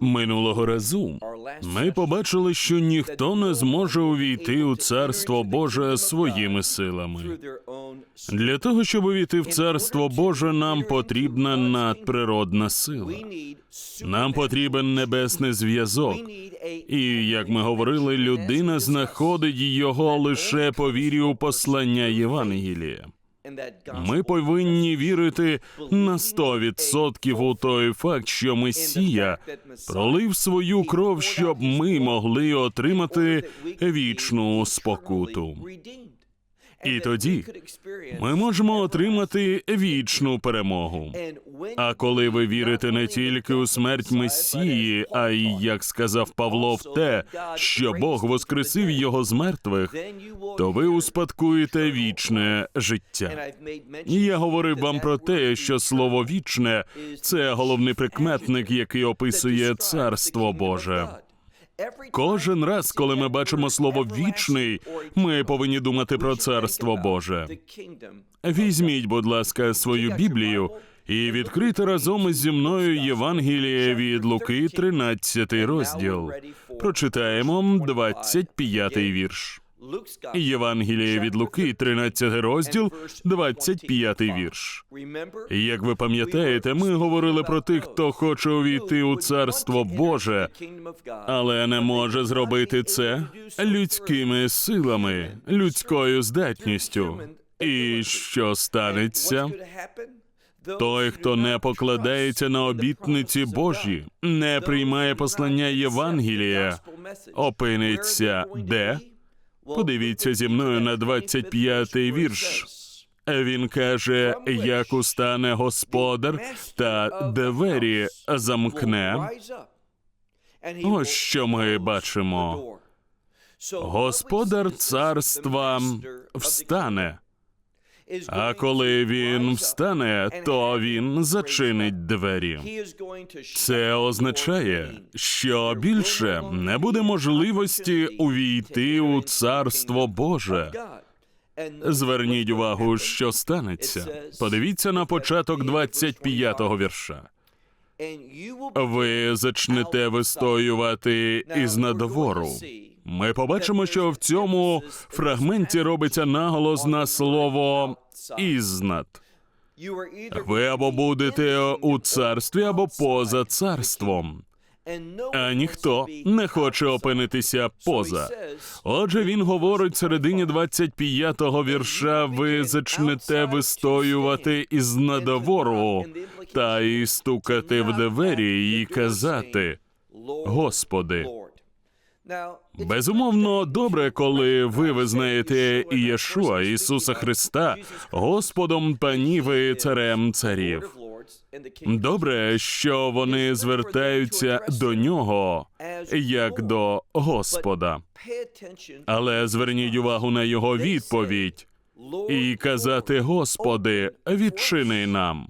Минулого разу ми побачили, що ніхто не зможе увійти у царство Боже своїми силами. Для того, щоб увійти в царство Боже, нам потрібна надприродна сила. Нам потрібен небесний зв'язок. І як ми говорили, людина знаходить його лише по вірі у послання Євангелія. Ми повинні вірити на 100% у той факт, що Месія пролив свою кров, щоб ми могли отримати вічну спокуту. І тоді ми можемо отримати вічну перемогу. А коли ви вірите не тільки у смерть Месії, а й як сказав Павло, в те, що Бог воскресив його з мертвих, то ви успадкуєте вічне життя. І я говорив вам про те, що слово вічне це головний прикметник, який описує царство Боже. Кожен раз, коли ми бачимо слово вічний, ми повинні думати про царство Боже. Візьміть, будь ласка, свою Біблію і відкрити разом зі мною Євангеліє від Луки, 13 розділ. Прочитаємо 25 вірш. Євангеліє від Луки, 13 розділ, 25 вірш. Як ви пам'ятаєте, ми говорили про тих, хто хоче увійти у царство Боже, але не може зробити це людськими силами, людською здатністю. І що станеться? Той, хто не покладається на обітниці Божі, не приймає послання Євангелія, опиниться де? Подивіться зі мною на 25-й вірш. Він каже, як устане господар та двері замкне. Ось що ми бачимо. Господар царства встане. А коли він встане, то він зачинить двері. Це означає, що більше не буде можливості увійти у царство Боже. Зверніть увагу, що станеться. Подивіться на початок 25-го вірша. Ви зачнете вистоювати із надвору. Ми побачимо, що в цьому фрагменті робиться наголос на слово ізнад. Ви або будете у царстві, або поза царством. А ніхто не хоче опинитися поза. Отже, він говорить середині 25-го вірша: ви зачнете вистоювати із надвору та і стукати в двері і казати: Господи. Безумовно, добре, коли ви визнаєте Ієшуа, Ісуса Христа, Господом панів і царем царів. Добре, що вони звертаються до нього як до Господа. Але зверніть увагу на його відповідь і казати: Господи, відчини нам.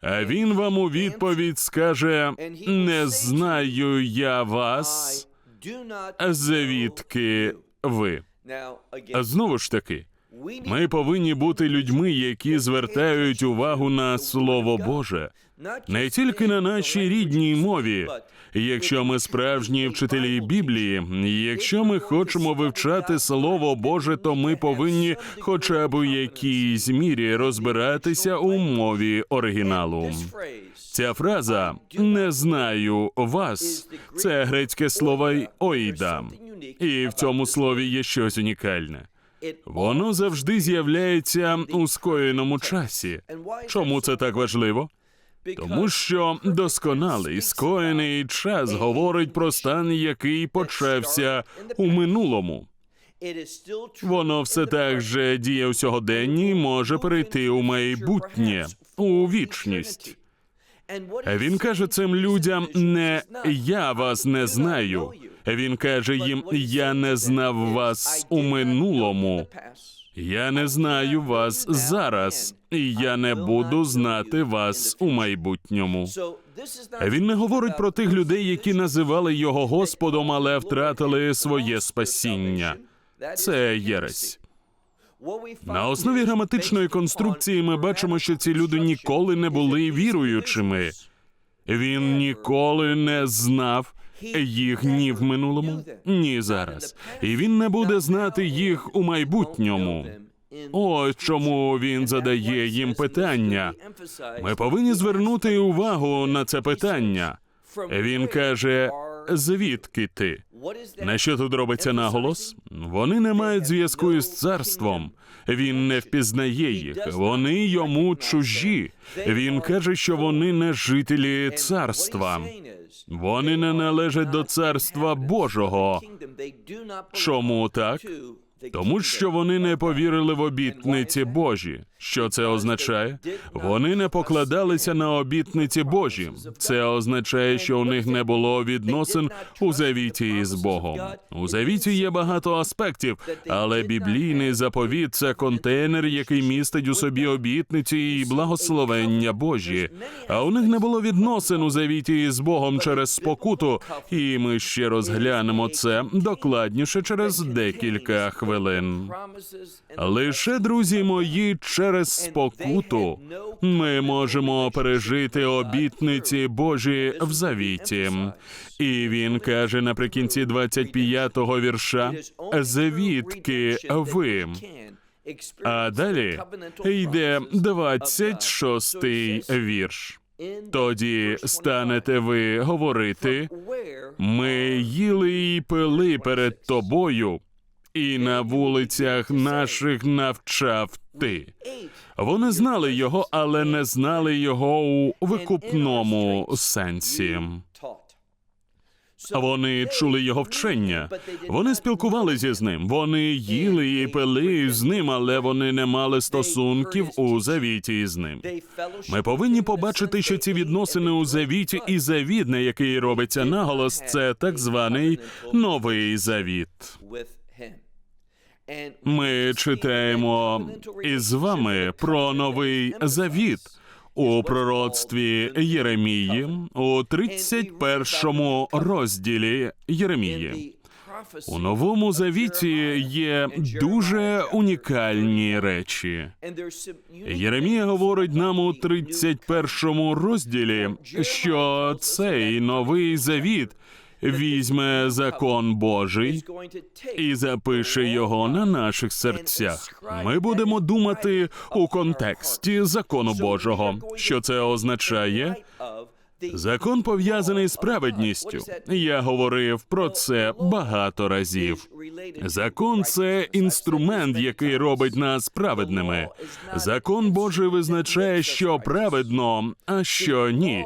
А він вам у відповідь скаже: Не знаю я вас, звідки ви. Знову ж таки, ми повинні бути людьми, які звертають увагу на Слово Боже, не тільки на нашій рідній мові. Якщо ми справжні вчителі Біблії, якщо ми хочемо вивчати Слово Боже, то ми повинні, хоча б у якійсь мірі, розбиратися у мові оригіналу. Ця фраза не знаю вас. Це грецьке слово ойда, і в цьому слові є щось унікальне. Воно завжди з'являється у скоєному часі. Чому це так важливо? Тому що досконалий скоєний час говорить про стан, який почався у минулому. Воно все так же діє у сьогоденні і може перейти у майбутнє, у вічність. Він каже цим людям: не я вас не знаю. Він каже їм: Я не знав вас у минулому. Я не знаю вас зараз, і я не буду знати вас у майбутньому. Він не говорить про тих людей, які називали його Господом, але втратили своє спасіння. Це єресь. На основі граматичної конструкції ми бачимо, що ці люди ніколи не були віруючими. Він ніколи не знав їх ні в минулому, ні зараз. І він не буде знати їх у майбутньому. Ось чому він задає їм питання. Ми повинні звернути увагу на це питання. Він каже: звідки ти? На що тут робиться наголос? Вони не мають зв'язку із царством. Він не впізнає їх. Вони йому чужі. Він каже, що вони не жителі царства. Вони не належать до царства Божого. Чому так? Тому що вони не повірили в обітниці Божі. Що це означає? Вони не покладалися на обітниці Божі. Це означає, що у них не було відносин у завіті із Богом. У завіті є багато аспектів, але біблійний заповіт це контейнер, який містить у собі обітниці і благословення Божі. А у них не було відносин у завіті із Богом через спокуту, і ми ще розглянемо це докладніше через декілька хвилин. Лише друзі мої, через спокуту ми можемо пережити обітниці Божі в завіті. І він каже наприкінці 25-го вірша: звідки ви? А далі йде 26-й вірш. Тоді станете ви говорити: ми їли і пили перед тобою, і на вулицях наших навчав ти. Вони знали його, але не знали його у викупному сенсі. Вони чули його вчення. Вони спілкувалися з ним. Вони їли і пили з ним, але вони не мали стосунків у завіті з ним. Ми повинні побачити, що ці відносини у завіті і завіт, на який робиться наголос, це так званий новий завіт. Ми читаємо із вами про новий завіт у пророцтві Єремії у 31 розділі Єремії. У новому завіті є дуже унікальні речі. Єремія говорить нам у 31 розділі, що цей новий завіт візьме закон Божий і запише його на наших серцях. Ми будемо думати у контексті закону Божого. Що це означає? Закон пов'язаний з праведністю. Я говорив про це багато разів. Закон це інструмент, який робить нас праведними. Закон Божий визначає, що праведно, а що ні.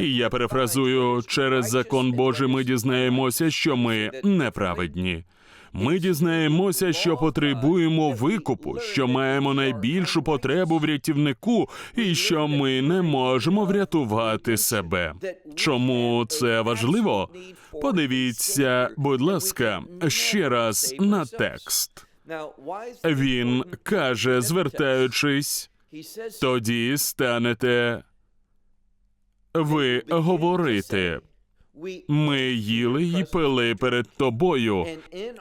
І я перефразую, через закон Божий ми дізнаємося, що ми неправедні. Ми дізнаємося, що потребуємо викупу, що маємо найбільшу потребу в рятівнику, і що ми не можемо врятувати себе. Чому це важливо? Подивіться, будь ласка, ще раз на текст. Він каже, звертаючись, тоді станете ви говорити. Ми їли й пили перед тобою,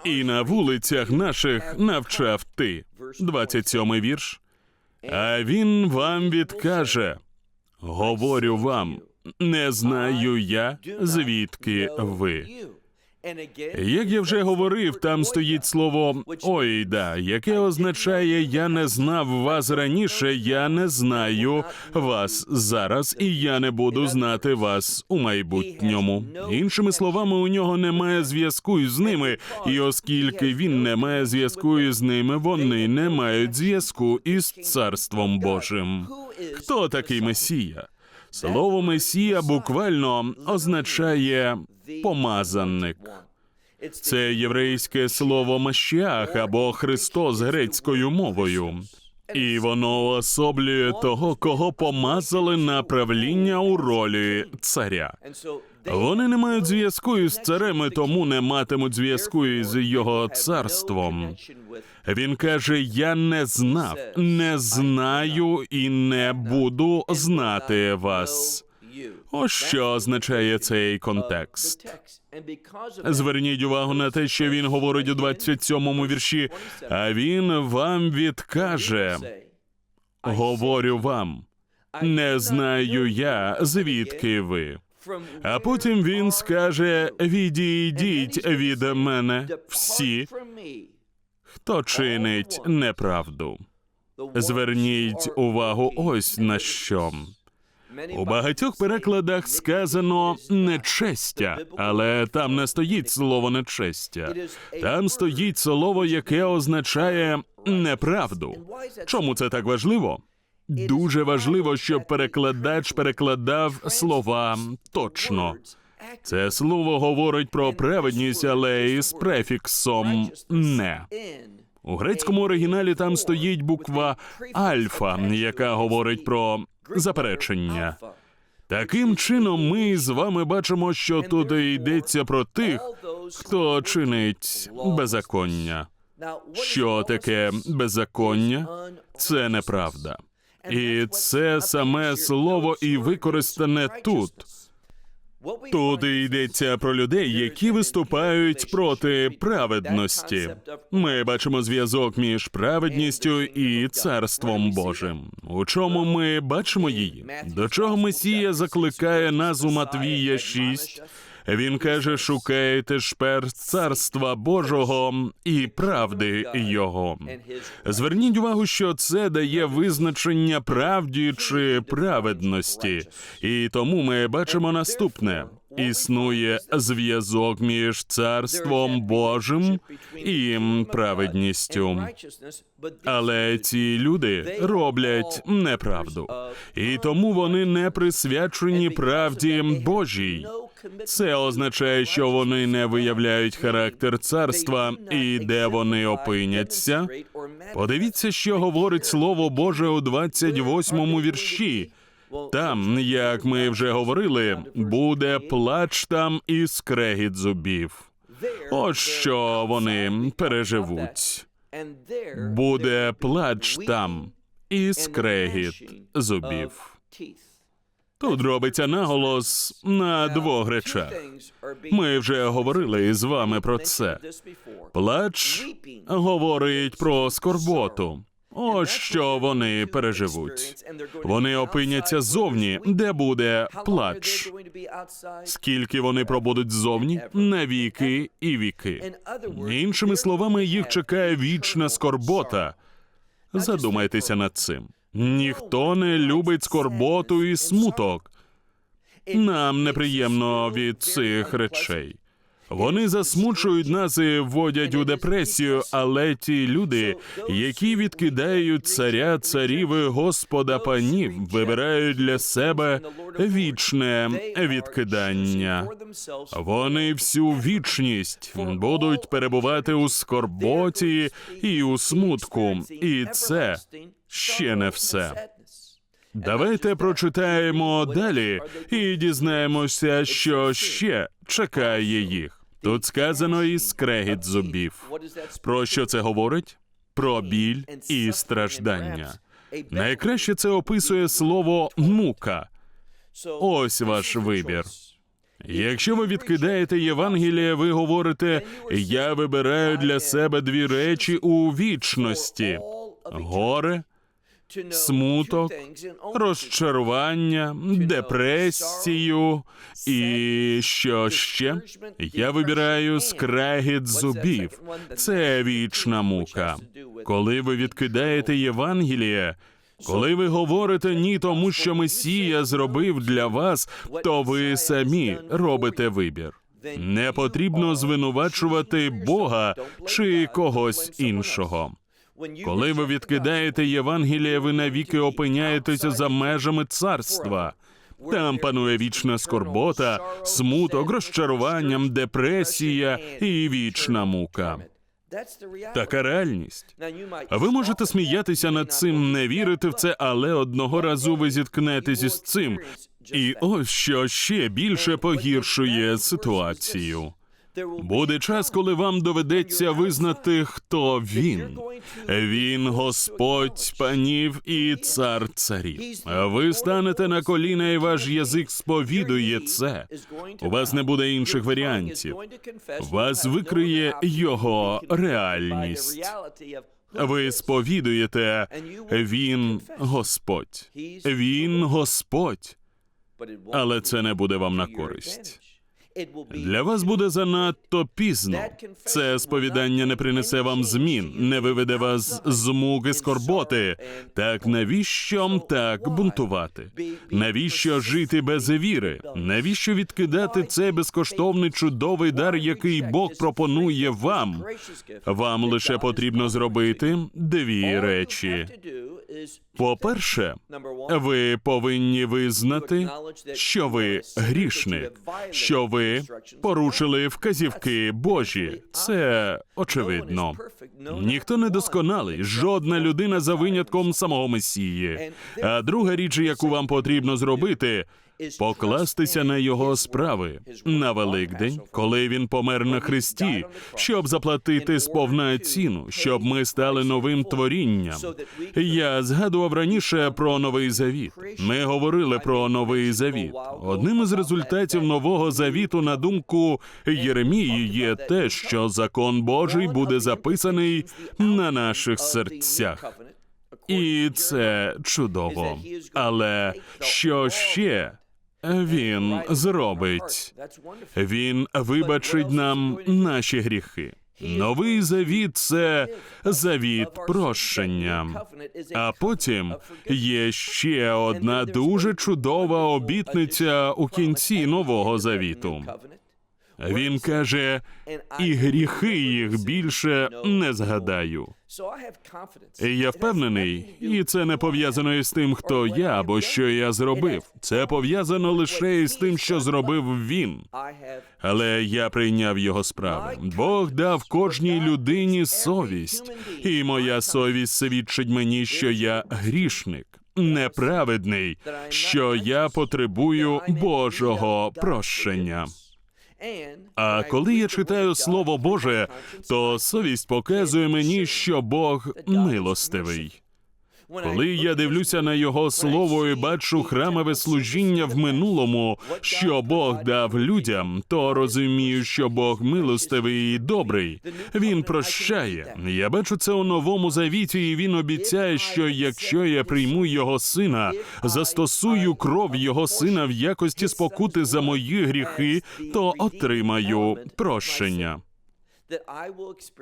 і на вулицях наших навчав ти. 27-й вірш. А він вам відкаже: говорю вам, не знаю я, звідки ви. Як я вже говорив, там стоїть слово ойда, яке означає я не знав вас раніше, я не знаю вас зараз, і я не буду знати вас у майбутньому. Іншими словами, у нього немає зв'язку із ними, і оскільки він не має зв'язку із ними, вони не мають зв'язку із царством Божим. Хто такий Месія? Слово Месія буквально означає помазанник. Це єврейське слово Машіах або Христос грецькою мовою. І воно особлює того, кого помазали на правління у ролі царя. Вони не мають зв'язку із царем, і тому не матимуть зв'язку із його царством. Він каже: Я не знав, не знаю і не буду знати вас. Ось що означає цей контекст. Зверніть увагу на те, що він говорить у 27-му вірші. А він вам відкаже: говорю вам, не знаю я, звідки ви. А потім він скаже: Відійдіть від мене всі, хто чинить неправду. Зверніть увагу ось на що. У багатьох перекладах сказано нечестя, але там не стоїть слово нечестя. Там стоїть слово, яке означає неправду. Чому це так важливо? Дуже важливо, щоб перекладач перекладав слова точно. Це слово говорить про праведність, але із префіксом не. У грецькому оригіналі там стоїть буква альфа, яка говорить про заперечення. Таким чином, ми з вами бачимо, що тут йдеться про тих, хто чинить беззаконня. Що таке беззаконня? Це неправда. І це саме слово і використане тут. Тут йдеться про людей, які виступають проти праведності. Ми бачимо зв'язок між праведністю і царством Божим. У чому ми бачимо її? До чого Месія закликає нас у Матвія 6? Він каже: шукайте ж перш царства Божого і правди Його. Зверніть увагу, що це дає визначення правді чи праведності, і тому ми бачимо наступне: існує зв'язок між царством Божим і праведністю. Але ці люди роблять неправду, і тому вони не присвячені правді Божій. Це означає, що вони не виявляють характер царства і де вони опиняться. Подивіться, що говорить Слово Боже у 28-му вірші. Там, як ми вже говорили, буде плач там і скрегіт зубів. Ось що вони переживуть. Буде плач там і скрегіт зубів. Тут робиться наголос на двох речах. Ми вже говорили з вами про це. Плач говорить про скорботу. Ось що вони переживуть. Вони опиняться зовні, де буде плач. Скільки вони пробудуть зовні? На віки і віки. Іншими словами, їх чекає вічна скорбота. Задумайтеся над цим. Ніхто не любить скорботу і смуток. Нам неприємно від цих речей. Вони засмучують нас і вводять у депресію, але ті люди, які відкидають царя царів і господа панів, вибирають для себе вічне відкидання. Вони всю вічність будуть перебувати у скорботі і у смутку, і це ще не все. Давайте прочитаємо далі і дізнаємося, що ще чекає їх. Тут сказано і скрегіт зубів. Про що це говорить? Про біль і страждання. Найкраще це описує слово мука. Ось ваш вибір. Якщо ви відкидаєте Євангеліє, ви говорите: я вибираю для себе дві речі у вічності: горе смуток, розчарування, депресію і що ще? Я вибираю скрегіт зубів. Це вічна мука. Коли ви відкидаєте Євангеліє, коли ви говорите ні тому, що Месія зробив для вас, то ви самі робите вибір. Не потрібно звинувачувати Бога чи когось іншого. Коли ви відкидаєте Євангеліє, ви навіки опиняєтеся за межами царства. Там панує вічна скорбота, смуток, розчарування, депресія і вічна мука. Така реальність. Ви можете сміятися над цим, не вірити в це, але одного разу ви зіткнетесь із цим. І ось що ще більше погіршує ситуацію. Буде час, коли вам доведеться визнати, хто він. Він Господь панів і цар царів. Ви станете на коліна, і ваш язик сповідує це. У вас не буде інших варіантів. Вас викриє його реальність. Ви сповідуєте, він Господь. Він Господь. Але це не буде вам на користь. Для вас буде занадто пізно. Це сповідання не принесе вам змін, не виведе вас з муки скорботи. Так навіщо так бунтувати? Навіщо жити без віри? Навіщо відкидати цей безкоштовний чудовий дар, який Бог пропонує вам? Вам лише потрібно зробити дві речі. По-перше, ви повинні визнати, що ви грішник, що ви порушили вказівки Божі. Це очевидно. Ніхто не досконалий, жодна людина за винятком самого Месії. А друга річ, яку вам потрібно зробити. Покластися на його справи на Великдень, коли він помер на хресті, щоб заплатити сповна ціну, щоб ми стали новим творінням. Я згадував раніше про новий завіт. Ми говорили про новий завіт. Одним із результатів нового завіту, на думку Єремії, є те, що закон Божий буде записаний на наших серцях. І це чудово. Але що ще він зробить? Він вибачить нам наші гріхи. Новий завіт це завіт прощення. А потім є ще одна дуже чудова обітниця у кінці нового завіту. Він каже, і гріхи їх більше не згадаю. Я впевнений, і це не пов'язано із тим, хто я або що я зробив. Це пов'язано лише із тим, що зробив він. Але я прийняв його справи. Бог дав кожній людині совість, і моя совість свідчить мені, що я грішник, неправедний, що я потребую Божого прощення. А коли я читаю Слово Боже, то совість показує мені, що Бог милостивий. Коли я дивлюся на його слово і бачу храмове служіння в минулому, що Бог дав людям, то розумію, що Бог милостивий і добрий. Він прощає. Я бачу це у новому завіті, і він обіцяє, що якщо я прийму його сина, застосую кров його сина в якості спокути за мої гріхи, то отримаю прощення.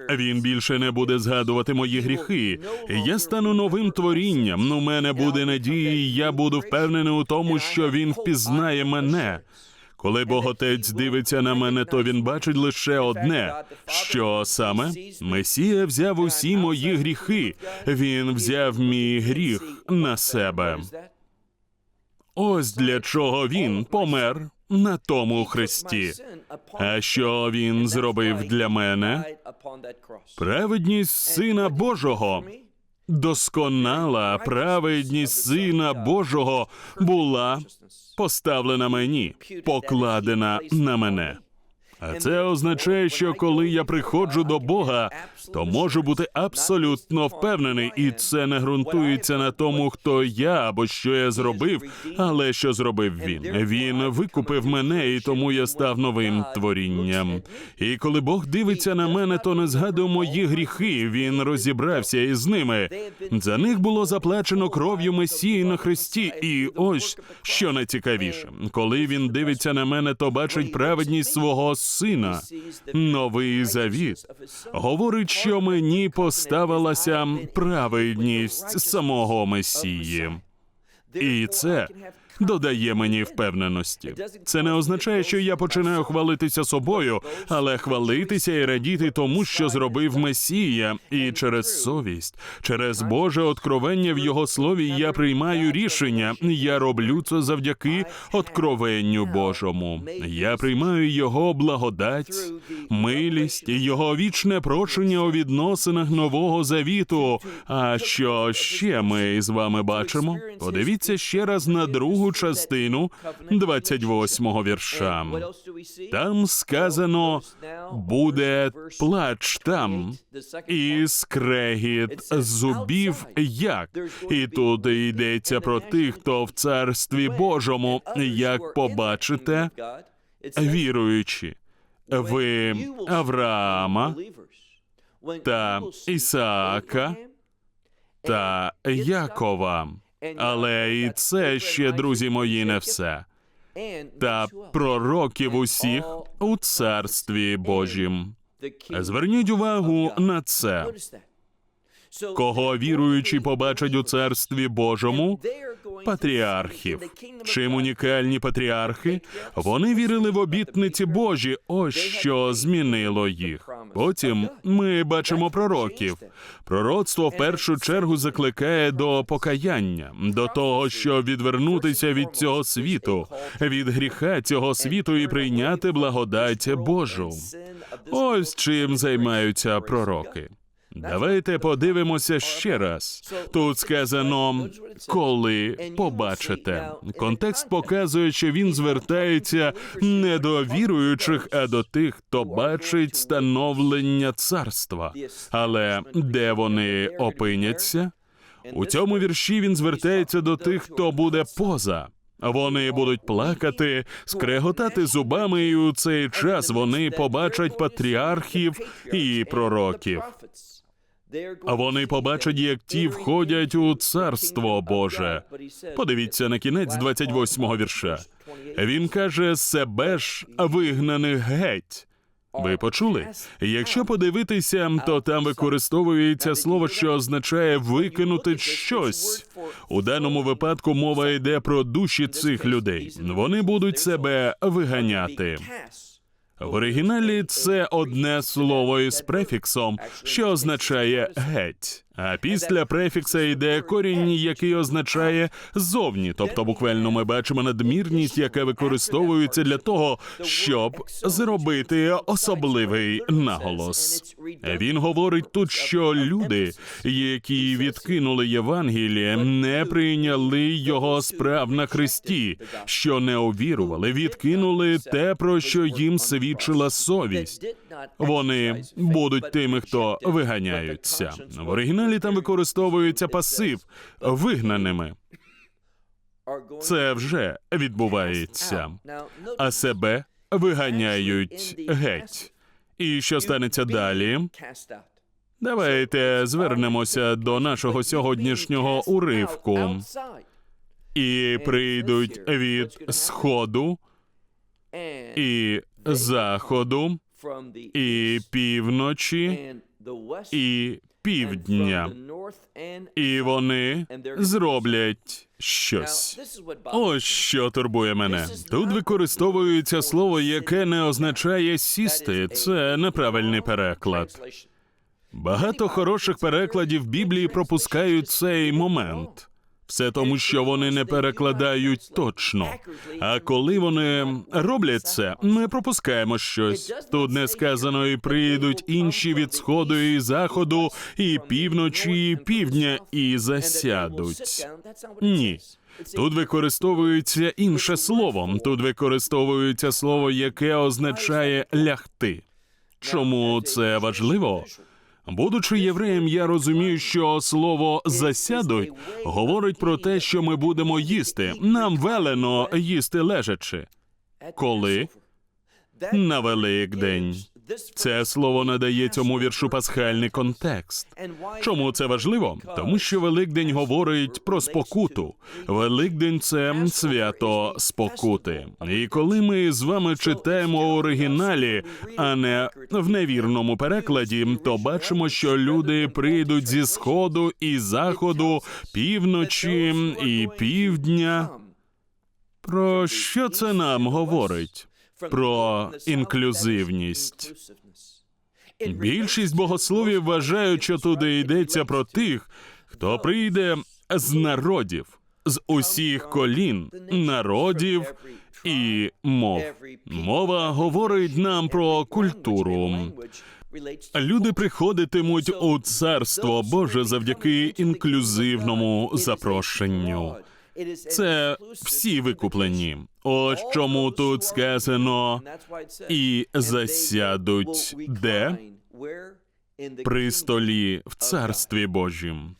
Він більше не буде згадувати мої гріхи. Я стану новим творінням. У мене буде надія, і я буду впевнений у тому, що він впізнає мене. Коли Бог Отець дивиться на мене, то він бачить лише одне: що саме Месія взяв усі мої гріхи. Він взяв мій гріх на себе. Ось для чого він помер на тому хресті. А що він зробив для мене? Праведність Сина Божого. Досконала праведність Сина Божого була поставлена мені, покладена на мене. А це означає, що коли я приходжу до Бога, то можу бути абсолютно впевнений, і це не ґрунтується на тому, хто я або що я зробив, але що зробив він. Він викупив мене, і тому я став новим творінням. І коли Бог дивиться на мене, то не згадує мої гріхи. Він розібрався із ними. За них було заплачено кров'ю Месії на хресті. І ось що найцікавіше, коли він дивиться на мене, то бачить праведність свого сина. Новий завіт говорить, що мені поставилася праведність самого Месії. І це додає мені впевненості. Це не означає, що я починаю хвалитися собою, але хвалитися і радіти тому, що зробив Месія, і через совість, через Боже откровення в його слові я приймаю рішення. Я роблю це завдяки откровенню Божому. Я приймаю його благодать, милість і його вічне прощення у відносинах нового завіту. А що ще ми з вами бачимо? Подивіться ще раз на другу частину 28-го вірша. Там сказано буде плач там і скрегіт зубів як. І тут йдеться про тих, хто в царстві Божому, як побачите, віруючи. Ви Авраама та Ісаака та Якова. Але і це ще, друзі мої, не все. Та пророків усіх у царстві Божім. Зверніть увагу на це. Кого віруючі побачать у царстві Божому? Патріархів. Чим унікальні патріархи? Вони вірили в обітниці Божі. Ось що змінило їх. Потім ми бачимо пророків. Пророцтво в першу чергу закликає до покаяння, до того, щоб відвернутися від цього світу, від гріха цього світу і прийняти благодать Божу. Ось чим займаються пророки. Давайте подивимося ще раз. Тут сказано, коли побачите. Контекст показує, що він звертається не до віруючих, а до тих, хто бачить становлення царства. Але де вони опиняться? У цьому вірші він звертається до тих, хто буде поза. Вони будуть плакати, скреготати зубами, і у цей час вони побачать патріархів і пророків. А вони побачать, як ті входять у царство Боже. Подивіться на кінець 28-го вірша. Він каже себе ж вигнаних геть. Ви почули? Якщо подивитися, то там використовується слово, що означає викинути щось. У даному випадку мова йде про душі цих людей. Вони будуть себе виганяти. В оригіналі це одне слово із префіксом, що означає геть. А після префікса йде корінь, який означає зовні. Тобто, буквально ми бачимо надмірність, яка використовується для того, щоб зробити особливий наголос. Він говорить тут, що люди, які відкинули Євангеліє, не прийняли його справ на Христі, що не увірували, відкинули те, про що їм свідчила совість. Вони будуть тими, хто виганяються. В оригіналі там використовується пасив вигнаними. Це вже відбувається, а себе виганяють геть. І що станеться далі? Давайте звернемося до нашого сьогоднішнього уривку. І прийдуть від сходу і заходу, і півночі, і півдня, і вони зроблять щось. Ось що турбує мене. Тут використовується слово, яке не означає сісти. Це неправильний переклад. Багато хороших перекладів Біблії пропускають цей момент. Все тому, що вони не перекладають точно. А коли вони роблять це, ми пропускаємо щось. Тут не сказано, і прийдуть інші від сходу і заходу, і півночі, і півдня, і засядуть. Ні. Тут використовується інше слово. Тут використовується слово, яке означає лягти. Чому це важливо? Будучи євреєм, я розумію, що слово засядуть говорить про те, що ми будемо їсти. Нам велено їсти лежачи. Коли? На Великдень. Це слово надає цьому віршу пасхальний контекст. Чому це важливо? Тому що Великдень говорить про спокуту. Великдень це свято спокути. І коли ми з вами читаємо у оригіналі, а не в невірному перекладі, то бачимо, що люди прийдуть зі сходу і заходу, півночі і півдня. Про що це нам говорить? Про інклюзивність. Більшість богословів вважають, що туди йдеться про тих, хто прийде з народів, з усіх колін, народів і мов. Мова говорить нам про культуру. Люди приходитимуть у царство Боже завдяки інклюзивному запрошенню. Це всі викуплені. Ось чому тут сказано і засядуть де при столі в царстві Божім.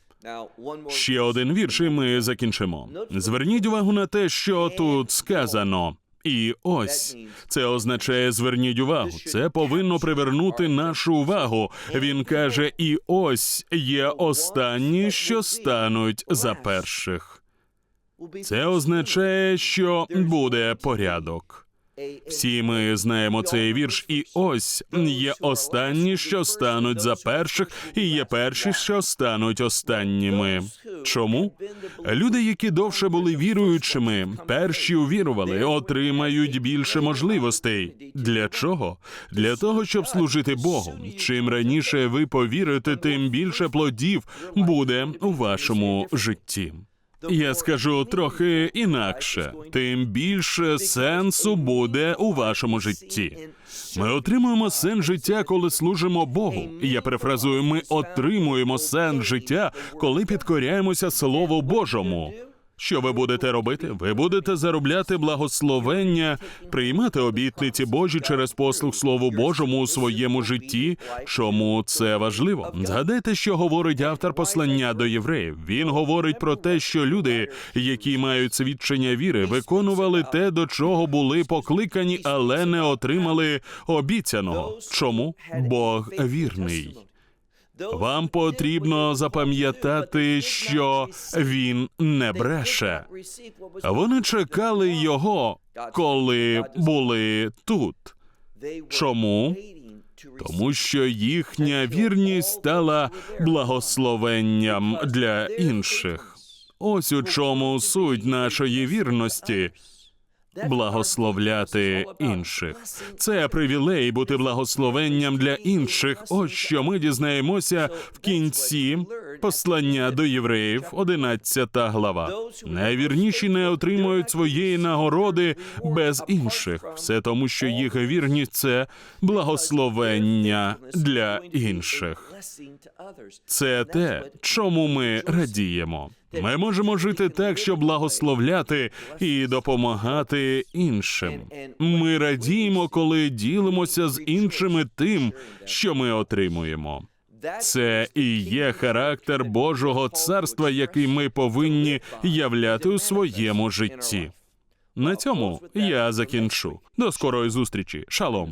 Ще один вірш, і ми закінчимо. Зверніть увагу на те, що тут сказано. І ось це означає зверніть увагу. Це повинно привернути нашу увагу. Він каже: і ось є останні, що стануть за перших. Це означає, що буде порядок. Всі ми знаємо цей вірш, і ось є останні, що стануть за перших, і є перші, що стануть останніми. Чому? Люди, які довше були віруючими, перші увірували, отримають більше можливостей. Для чого? Для того, щоб служити Богу. Чим раніше ви повірите, тим більше плодів буде у вашому житті. Я скажу трохи інакше, тим більше сенсу буде у вашому житті. Ми отримуємо сенс життя, коли служимо Богу. Я перефразую, ми отримуємо сенс життя, коли підкоряємося Слову Божому. Що ви будете робити? Ви будете заробляти благословення, приймати обітниці Божі через послуг Слову Божому у своєму житті. Чому це важливо? Згадайте, що говорить автор послання до євреїв. Він говорить про те, що люди, які мають свідчення віри, виконували те, до чого були покликані, але не отримали обіцяного. Чому Бог вірний? Вам потрібно запам'ятати, що він не бреше. Вони чекали його, коли були тут. Чому? Тому що їхня вірність стала благословенням для інших. Ось у чому суть нашої вірності. Благословляти інших це привілей бути благословенням для інших. Ось що ми дізнаємося в кінці послання до євреїв, 11 глава. Найвірніші не отримують своєї нагороди без інших. Все тому, що їх вірність це благословення для інших. Це те, чому ми радіємо. Ми можемо жити так, щоб благословляти і допомагати іншим. Ми радіємо, коли ділимося з іншими тим, що ми отримуємо. Це і є характер Божого царства, який ми повинні являти у своєму житті. На цьому я закінчу. До скорої зустрічі. Шалом.